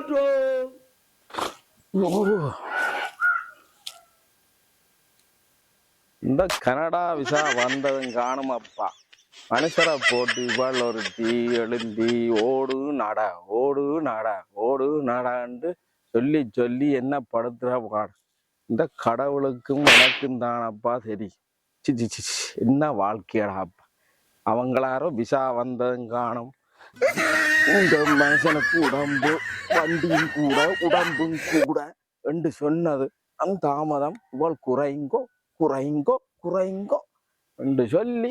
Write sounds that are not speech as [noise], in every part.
காற்றோ இந்த Canada visa வந்ததும் காணும் அப்பா. மனுஷரை போட்டு இவாள் ஒரு தீ எழுந்தி ஓடு நாடா ஓடு நாடா ஓடு நாடான்ட்டு சொல்லி சொல்லி என்ன படுத்துறா பாடு இந்த கடவுளுக்கும் எனக்கும் தானப்பா சரி சி சி, சி, சி, என்ன வாழ்க்கையடா அப்பா. அவங்களாரோ விசா வந்ததும் காணும் இந்த மனுஷனுக்கு உடம்பு வண்டியும் கூட உடம்பும் கூட என்று சொன்னது. அந்த தாமதம் இவள் குறைங்கோ குறைங்கோ குறைங்கோ என்று சொல்லி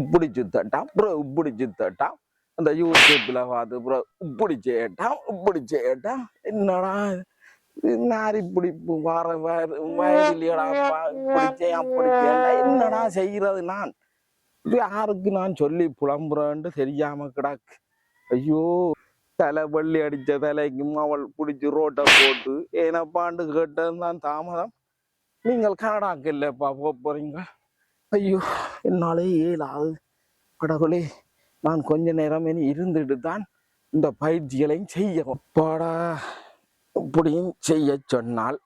இப்படி சுத்தட்டான் அப்புறம் இப்படி சுத்தட்டான் அந்த யூடியூப்ல பார்த்து அப்புறம் இப்படி செய்யட்டான் இப்படி செய்யட்டான் என்னடா நார் இப்படி வர வயது வயதில்லையடாப்பா இப்படி செய்ய அப்படி என்னடா செய்யறது நான்? யாருக்கு நான் சொல்லி புலம்புறேன்ட்டு தெரியாம கிடாக்கு. ஐயோ தலை வள்ளி அடிச்ச தலைக்கும் அவள் பிடிச்சி ரோட்டை போட்டு ஏனப்பாண்டு கேட்டதுதான் தாமதம். நீங்கள் கனடாக்கு இல்லைப்பா போக போறீங்க. ஐயோ என்னாலே இயலாது. கடவுளே நான் கொஞ்ச நேரம் இனி இருந்துட்டு தான் இந்த பயிற்சிகளையும் செய்யணும். பாடா இப்படியும் செய்ய சொன்னால்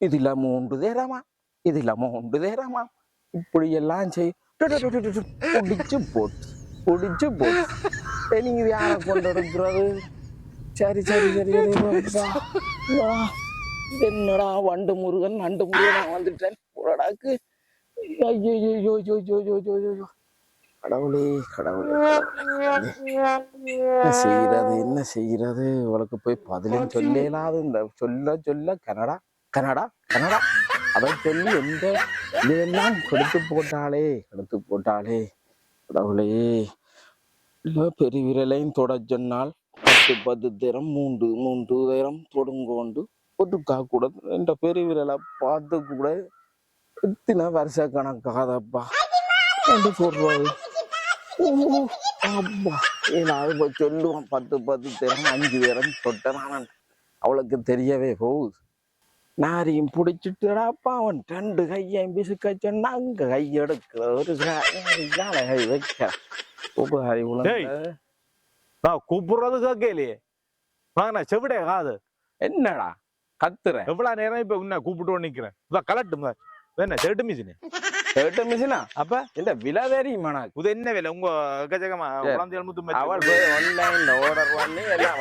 இதில் மூன்று தேரமா இதில் மூன்று தேரமா இப்படி எல்லாம் செய் புடிச்சு போட்டு புடிச்சு போட்டு நீங்க யாரை கொண்டு எடுக்கிறது சரி சரி சரி என்னடா வண்டு முருகன் நண்டு முருகன் வந்துட்டேன். உடடாக்கு ஐயோ ஐயோ ஐயோ ஐயோ ஐயோ ஐயோ ஐயோ. கடவுளே கடவுளே. என்ன செய்யறது என்ன செய்யறது உனக்கு போய் பதிலும் சொல்லலாது இந்த சொல்ல சொல்ல கனடா கனடா கனடா. அதை சொல்லி எந்த இதெல்லாம் கெடுத்து போட்டாளே கெடுத்து போட்டாளே கடவுளே. பெருவிரலையும் பெரிய விரலையும் தொட சொன்னால் பத்து பத்து தரம் மூன்று மூன்று தரம் தொடங்கொண்டு ஒட்டுக்கா கூட இந்த பெரிய விரலை பார்த்து கூட எத்தனை வருஷ கணக்காதப்பா. என்று சொல்றது ஓ, அப்பா ஏதாவது சொல்லுவான். பத்து பத்து தரம் அஞ்சு தரம் தொட்டனான் அவளுக்கு தெரியவே போகுது. நாரியும் பிடிச்சிட்டுடாப்பா அவன் ரெண்டு கையையும் பிசுக்க சொன்னா அங்க கை எடுக்கிற ஒரு கை வைக்க. உபகாரி நான் கூப்பிடுறது கேட்கலையே. வாங்க செவிடே காது? என்னடா கத்துற எவ்வளவு நேரம் இப்ப உன்னை கூப்பிட்டு நிக்கிறேன் இதான் கலட்டும் என்ன தேட்டு மிஷினு? கேட்ட மிஷினா? அப்ப? இந்த விலை தெரியுமா இது என்ன விலை? உங்க கஜகமா சரி. குழந்தைகள் முத்து அவள் போய் ஆன்லைன்ல ஆர்டர் பண்ணி எல்லாம்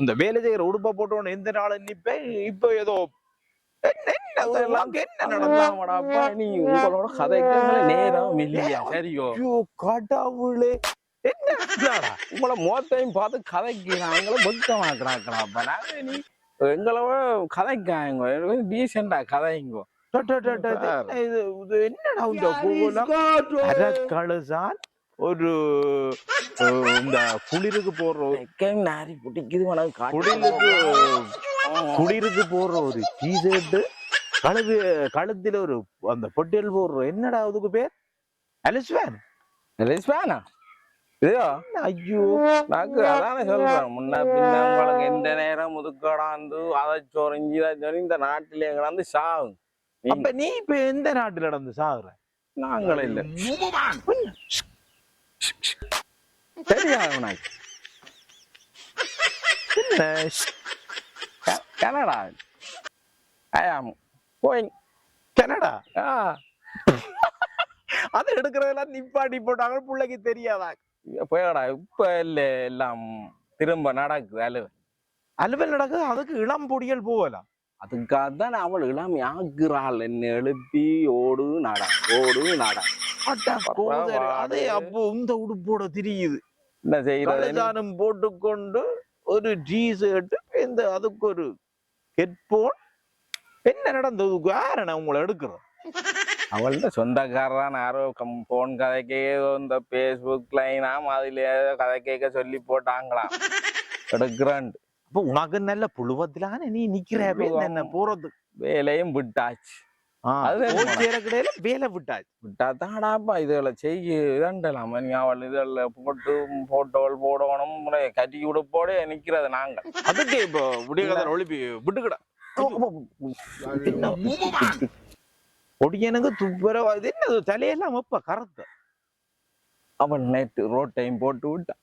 இந்த வேலை செய்யற உடுப்ப போட்டோன்னு எந்த நாளும் நிப்பேன்? இப்ப ஏதோ உங்களோட கதைக்கு நேரம் இல்லையா சரியோ கடவுளே? உங்களை மொத்தையும் பார்த்து கதைக்கிறாங்கள வெக்கமாக்குறாங்களாப்பா நாங்க நீ எங்களோட கதைக்காங்க டீசெண்டா கதைங்க. அரக்கழுசான் ஒரு இந்த குளிருக்கு போடுற நாரி பிடிக்குது குளிருக்கு குளிருக்கு போடுற ஒரு டிஷர்ட் கழுது கழுத்துல ஒரு அந்த பொட்டியல் போடுற என்னடா அதுக்கு பேர்? அலிஸ்வேன். லிஸ்பானா இதோ ஐயோ. நாக்கு அதானே சொல்றேன். முன்ன பின்ன உங்களுக்கு எந்த நேரம் முதுக்கடாந்து அதை சொரிஞ்சு இந்த நாட்டிலே கிடந்து சாகும். அப்ப நீ இப்ப எந்த நாட்டுல நடந்து சாகுற? நாங்கள் இல்ல. தெரியாது உனக்கு கனடா. I'm going. கனடா? ஆ. [laughs] அதை எடுக்கிறதெல்லாம் நிப்பாட்டி போட்டாங்க. பிள்ளைக்கு தெரியாதா? போயடா. இப்ப இல்ல எல்லாம் திரும்ப நடக்குது அலுவல். அலுவல் நடக்குது. அதுக்கு இளம் பொடியல் போகலாம். அதுக்காக தான் அவள் இளம் ஆக்குறாள் என்ன எழுப்பி ஓடு நாடா ஓடு நாடா. அதே அப்போ இந்த உடுப்போட தெரியுது. என்ன செய்யறது போட்டுக்கொண்டு ஒரு டிஷர்ட் இந்த அதுக்கு ஒரு ஹெட்போன் என்ன நடந்தது? யாரண்ணா உங்களை எடுக்கிறோம் அவள்கிட்ட சொந்தக்காரன் யாரோ கம் போன் கதைக்கே ஏதோ இந்த பேஸ்புக் லைனாம் அதுல ஏதோ கதை கேட்க சொல்லி போட்டாங்களாம். [laughs] எடுக்கிறான் அப்போ உனக்கு நல்ல புழுவத்திலான நீ நிக்கிறவே என்ன? போறது. வேலையும் விட்டாச்சு. வேலை விட்டாச்சு. விட்டா தாடாப்பா இதுல செய்ய. இதண்டலாம் அவள் இதுல போட்டு போட்டோல் போடணும். கட்டி உடுப்போட நிக்கிறது நாங்கள். அதுக்கு இப்போ விடியகாதல் ஒளிப்பி விட்டுக்கிடா. பொடியனுக்கு துப்புர இது தலையெல்லாம் வைப்ப கருத்து. அவள் நேற்று ரோட்டையும் போட்டு விட்டா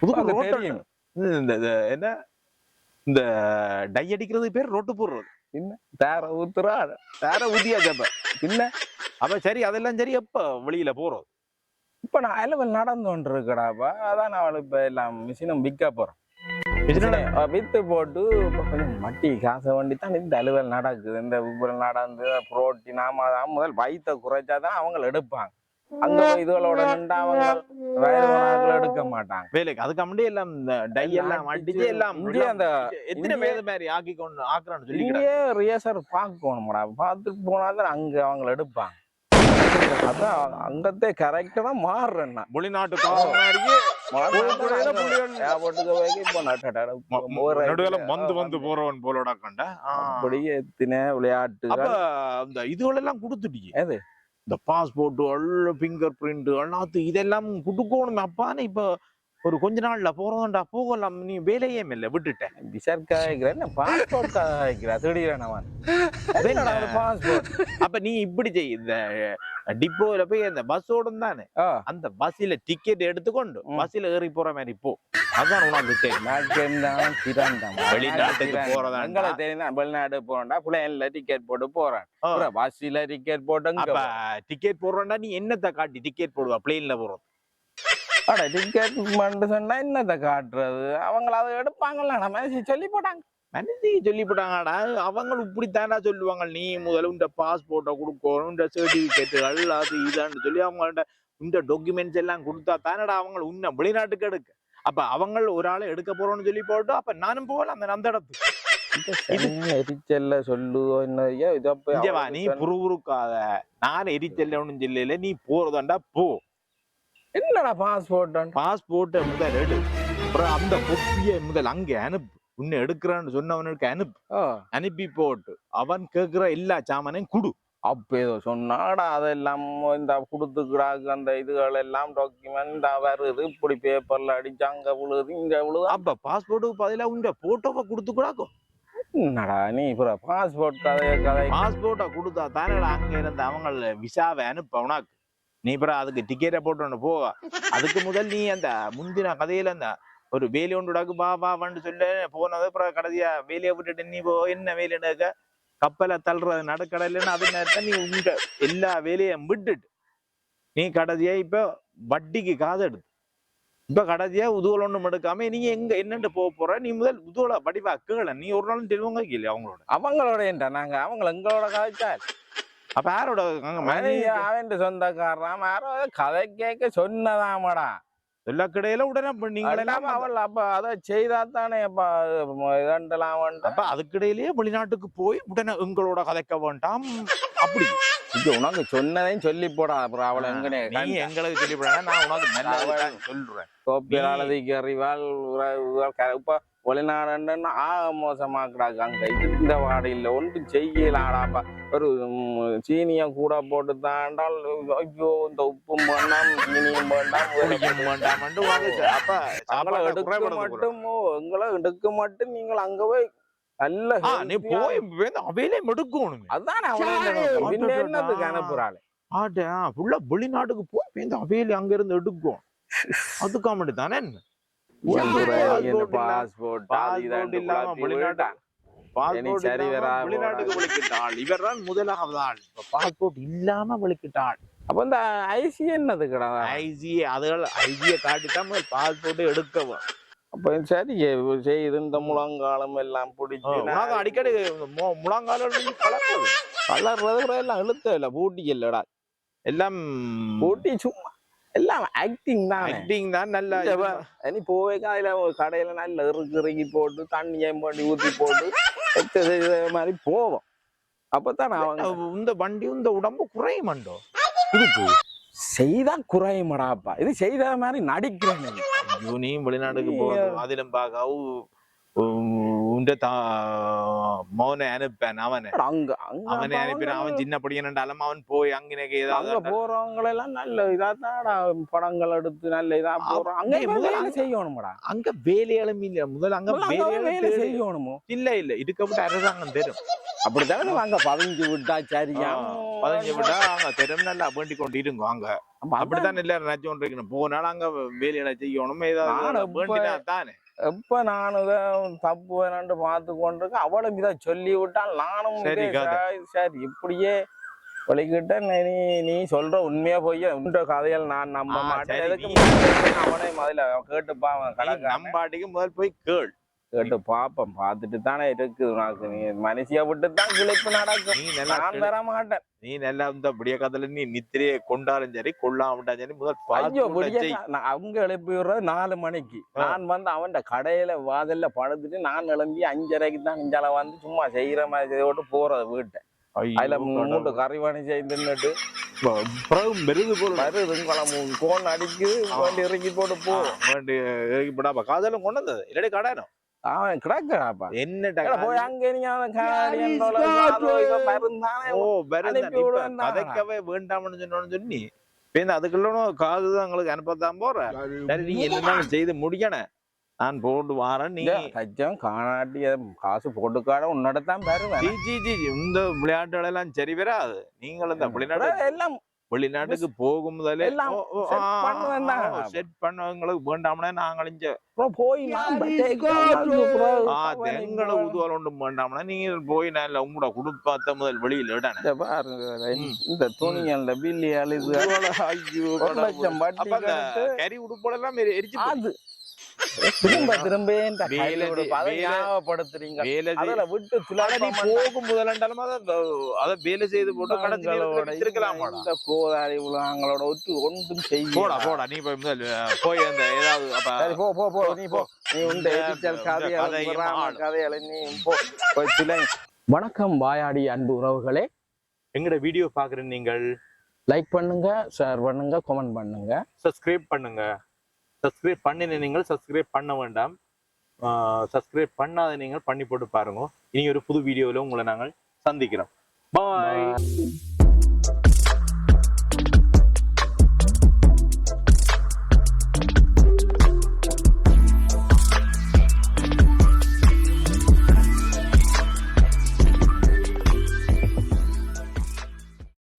புதுக்கு அங்க ரோட்டை- தெரியும். இந்த இந்த என்ன? இந்த டை அடிக்கிறது பேர் ரொட்டு போடுறது. தேர ஊத்துறா வேற ஊதியா ஜப்ப. பின்ன அப்ப சரி அதெல்லாம் சரி எப்ப வெளியில போறது. இப்ப நான் அலுவல் நடந்து இருக்கடாப்பா அதான் நான் இப்ப எல்லாம் மிஷினும் விற்க போறேன். வித்து போட்டு கொஞ்சம் மட்டி காசை வண்டி தான் இந்த அலுவல் நடக்குது. இந்த நடந்து புரோட்டீன் ஆமா அதான் முதல் வயித்தை குறைச்சாதான் அவங்க எடுப்பாங்க. அங்க இதுகளோட நின்று அவங்க வயது எடுக்க மாட்டாங்க. வேலைக்கு. அதுக்கு முன்னாடி எல்லாம் இந்த டை எல்லாம் அடிச்சு எல்லாம் இங்கே அந்த எத்தனை இங்கே- வேத மாதிரி ஆக்கி கொண்டு ஆக்குறான்னு சொல்லிக்கிறேன் இங்கேயே ரியேசர் பார்க்கணும்டா. பார்த்துட்டு போனாதான் அங்க அவங்கள எடுப்பாங்க. அதான் அங்கத்தே கரெக்டா மாறுறேன் வெளிநாட்டு விளையாட்டு. இதுகளெல்லாம் கொடுத்துட்டீங்க? இந்த பாஸ்போர்ட் எல்லாம் பிங்கர் பிரிண்ட் எல்லாத்து இதெல்லாம் கொடுக்கணும் அப்பான்னு இப்ப ஒரு கொஞ்ச நாள்ல போறதுண்டா போகலாம். நீ வேலையே இல்ல விட்டுட்டேன் விசார் காய்க்கிறேன் பாஸ்போர்ட் காய்க்கிறா திடீரென அவன். [laughs] பாஸ்போர்ட் அப்ப நீ இப்படி செய் இந்த டிப்போல போய் அந்த பஸ்ஸோட தானே அந்த பஸ்ல டிக்கெட் எடுத்துக்கொண்டு. பஸ்ல ஏறி போற மாதிரி போ. அதான் உனக்கு [laughs] வெளிநாட்டுக்கு. எங்களை தெரியும் வெளிநாடு போறோம்டா பிள்ளைங்கள டிக்கெட் போட்டு போறேன். பஸ்ல டிக்கெட் போட்டு டிக்கெட் போடுறோம்டா நீ என்னத்த காட்டி டிக்கெட் போடுவா? பிளேன்ல போறோம் அட டிக்கெட் மட்டும் சொன்னா என்னத்த காட்டுறது? அவங்க அதை எடுப்பாங்கல்ல நம்ம சொல்லி போட்டாங்க. மனசி சொல்லி போட்டாங்கடா அவங்க இப்படித்தாண்டா சொல்லுவாங்க. நீ முதல்ல இந்த பாஸ்போர்ட்டை கொடுக்கணும் இந்த சர்டிபிகேட்டுகள் அது இதான்னு சொல்லி அவங்கள்ட்ட இந்த டாக்குமெண்ட்ஸ் எல்லாம் கொடுத்தா தானடா அவங்க உன்னை வெளிநாட்டுக்கு எடுக்க. அப்ப அவங்க ஒரு ஆளை எடுக்க போறோம்னு சொல்லி போட்டு அப்ப நானும் போகலாம் அந்த அந்த இடத்துக்கு. எரிச்சல்ல சொல்லுவோ என்ன நீ புருவுருக்காத நான் எரிச்சல்ல ஒண்ணும் சொல்லல நீ போறதாண்டா போ. என்னடா பாஸ்போர்ட் பாஸ்போர்ட்டை முதல் எடு. அப்புறம் அந்த கொப்பியை முதல் அங்க அனுப்பு. உன்னை எடுக்கிறான்னு சொன்னவனுக்கு அனுப்பு அனுப்பி போட்டு. அவன் கேட்கிற எல்லா சாமானையும் குடு. அப்ப ஏதோ சொன்னாடா அதெல்லாம் இந்த கொடுத்துக்கிறாங்க அந்த இதுகள் எல்லாம் டாக்குமெண்ட் வருது இப்படி பேப்பர்ல அடிச்சு அங்க விழுது இங்க விழுது. அப்ப பாஸ்போர்ட்டுக்கு பதிலா உங்க போட்டோவை கொடுத்து கூடாக்கும். என்னடா நீ இப்ப பாஸ்போர்ட் கதைய கதை பாஸ்போர்ட்டை கொடுத்தா தானடா அங்க இருந்து அவங்க விசாவை அனுப்ப உனக்கு. நீ அப்புறம் அதுக்கு டிக்கெட்டை போட்டு போ அதுக்கு முதல் நீ அந்த முந்தின கதையில அந்த ஒரு வேலை ஒன்றுடாக்கு பா பாவான்னு சொல்ல போனது அப்புறம் கடைசியா வேலையை விட்டுட்டு நீ போ என்ன வேலைன்னு கப்பலை தள்ளுறது நடுக்கடலைன்னு அது நேரத்தை நீ உங்க எல்லா வேலையும் விட்டுட்டு நீ கடைசியா இப்ப வட்டிக்கு காசு எடுத்து இப்ப கடைசியா உதுவல் ஒண்ணும் எடுக்காம நீங்க எங்க என்னண்டு போக போற நீ முதல் உதுவல வடிவா கேள நீ ஒரு நாளும் தெளிவங்க இல்லையா அவங்களோட அவங்களோட ஏன்டா நாங்க அவங்கள எங்களோட கதைச்சா அப்ப யாரோட அவன் சொந்தக்காரன் யாரோ கதை கேட்க சொன்னதாமடா எல்லா கடையில உடனே நீங்களெல்லாம் அவள் அப்ப அதை செய்தா தானே இதண்டலாம் அப்ப அதுக்கிடையிலேயே வெளிநாட்டுக்கு போய் உடனே எங்களோட கதைக்க வேண்டாம். அப்படி. இது உனக்கு சொன்னதையும் சொல்லி போடா அப்புறம் அவளை எங்கனே நீ எங்களுக்கு சொல்லிவிடா நான் உனக்கு நல்லதான் சொல்றேன். அழுதிக்கு அறிவால் இப்ப வெளிநாடுன்னு ஆக மோசமாக்குறாங்க. இந்த வாடு இல்ல ஒன்றும் செய்யலாடாப்பா. ஒரு சீனியை கூட போட்டு தாண்டால் ஐயோ இந்த உப்பும் வேண்டாம் சீனியும் வேண்டாம் ச- அப்ப அவங்கள எடுக்க. மட்டும் எங்களை எடுக்க மட்டும் நீங்கள் அங்க போய் நல்ல ஆ, நீ ஆ- போய் அவையிலே எடுக்கணுமே அதானே அவளை பின்ன என்னத்துக்கு அனுப்புறாள்? ஆட்டா ஃபுல்லா வெளிநாட்டுக்கு போய் அவையிலே அங்க இருந்து எடுக்கும். விളിக்கிட்டாள் இவர் தான் முதலாவது ஆள் பாஸ்போர்ட் இல்லாம விളിக்கிட்டாள் அப்ப இந்த ஐசி என்னதுக்குடா ஐஜி அதுகள் ஐஜியை காட்டித்தான் பாஸ்போர்ட் எடுக்கவும் அப்ப சரி செய்து இந்த முழங்காலம் எல்லாம் பிடிச்சி அடிக்கடி முழங்கால இருந்து கலக்குது. வளர்றது கூட எல்லாம் இழுத்த இல்ல பூட்டி இல்லடா எல்லாம் பூட்டி சும்மா எல்லாம் ஆக்டிங் தான் ஆக்டிங் தான் நல்ல இனி போவே அதுல ஒரு கடையில நல்ல இறுக்கி இறுக்கி போட்டு தண்ணியை பண்ணி ஊத்தி போட்டு மாதிரி போவோம் அப்பதான் அவங்க இந்த வண்டி இந்த உடம்பு குறையுமண்டோ இதுக்கு செய்தா குறையுமாடாப்பா இது செய்த மாதிரி நடிக்கிறேன் நீ. நீ வெளிநாட்டுக்கு நீ- போறது அதிலும் பார்க்க உண்ட மௌனை அனுப்பேன் அவனை. அங்க அவனை அனுப்பினான் அவன் சின்ன படியனண்டாலும் அவன் போய் அங்கனக்கு அங்க ஏதாவது போறவங்க எல்லாம் நல்ல இதா தான்டா. படங்கள் எடுத்து நல்ல இதா போறோம். அங்க முதல்ல செய்யணும்டா. அங்க வேலையாளும் இல்ல முதல்ல அங்க வேலை செய்யணுமோ? இல்ல இல்ல. இதுக்கு விட்டு அரசாங்கம் தரும் அப்படித்தானே அங்க பதிஞ்சு விட்டா சரியா பதினஞ்சு விட்டா அங்க தெரும் நல்லா வேண்டி கொண்டு இருங்க அங்க அப்படித்தான் எல்லாரும் நினைச்சு கொண்டிருக்கணும். போனாலும் அங்க வேலையில செய்யணும் ஏதாவது தானே. எப்ப நான் இதை தப்பு வேணாண்டு பார்த்து கொண்டிருக்கேன் அவளும் இதை சொல்லி விட்டால் நானும் சரி, இப்படியே வலிக்கிட்ட நீ நீ சொல்ற உண்மையா போய் உண்ட கதைகள் நான் நம்ப மாட்டேன். அவனே முதல்ல கேட்டுப்பா அவன் நீ கடைக்காரன் நம்பாட்டிக்கு முதல் போய் கேள். கேட்டு பாப்பேன் பார்த்துட்டு தானே இருக்குது உனக்கு. நீ மனுஷிய விட்டு தான் கிழிப்பு நடக்கும் நான். வர மாட்டேன் நீ நல்லா இந்த அப்படியே கதையில நீ நித்திரையை கொண்டாலும் சரி கொள்ளாமட்டாலும் சரி முதல் ஐயோ விடிய அவங்க எழுப்பி விடுறது நாலு மணிக்கு. நான் வந்து அவன் கடையில வாதல்ல படுத்துட்டு நான் எழும்பி அஞ்சரைக்கு தான் இஞ்சால வந்து சும்மா செய்யற மாதிரி விட்டு போறது வீட்டை. அதுல கடவுளே. கறிவாணி செய்து தின்னுட்டு பிறகு மெருகு போல வருது குழம்பு கோன் அடிக்குது வண்டி இறக்கி போட்டு போ. வேண்டி இப்படாப்பா காதலும் கொண்டு வந்தது. இல்லடி கடாயிரும் அவன் கிடக்குறாப்பா என்னடா ஏடா, போய் அங்க தான். கதைக்கவே வேண்டாம்னு சொன்னோன்னு சொல்லி இப்ப அதுக்குள்ள காது தான் உங்களுக்கு அனுப்பத்தான் போற. சரி நீ என்னன்னாலும் செய்து முடிக்கணும் நான் போட்டு வாரேன் நீ கச்சம் காணாட்டி காசு போட்டுக்காட உன்னோடத்தான் பெறுவேன் ஜி ஜி ஜி ஜி, இந்த விளையாட்டுகள் எல்லாம் சரி வராது. நீங்கள் இந்த எல்லாம் வெளிநாட்டுக்கு போகும் முதலே. செட் பண்ணவங்களுக்கு வேண்டாம்னா நாங்கள் இங்க அப்புறம் போய் நான் எங்களை உதுவால் ஒன்றும் வேண்டாம்னா நீங்க போய் நல்ல உங்களோட குடும்பத்தை முதல் வெளியில இந்த பாருங்க. இந்த துணிகள்ல பில்லி அழுது ஐயோ கறி உடுப்போட எல்லாம் எரிச்சு திரும்ப திரும்ப இந்த ஞாபகப்படுத்துறீங்க. அதுல விட்டு துலாப்பம் போகும் முதலாண்டாலும் அதை வேலை செய்து போட்டு நேரத்துல வித்திருக்கலாமாடா இந்த கோதாரி உலகங்களோட ஒட்டு ஒன்றும் செய்ய போடா போடா நீ போய் முதல் அஹ், போய் அந்த ஏதாவது அப்ப சரி போ போ போ நீ போ. நீ உண்ட ஆளும். கதைகளை நீ போ. போய் வணக்கம் வாயாடி அன்பு உறவுகளே. எங்கட வீடியோ பாக்குற நீங்கள்? லைக் பண்ணுங்க ஷேர் பண்ணுங்க கமெண்ட் பண்ணுங்க. சப்ஸ்கிரைப் பண்ணுங்க. சப்ஸ்கிரைப் பண்ணின நீங்கள் சப்ஸ்கிரைப் பண்ண வேண்டாம். சப்ஸ்கிரைப் பண்ணாத நீங்கள் பண்ணி போட்டு பாருங்க. இனி ஒரு புது வீடியோவில் உங்களை நாங்கள் சந்திக்கிறோம். பாய்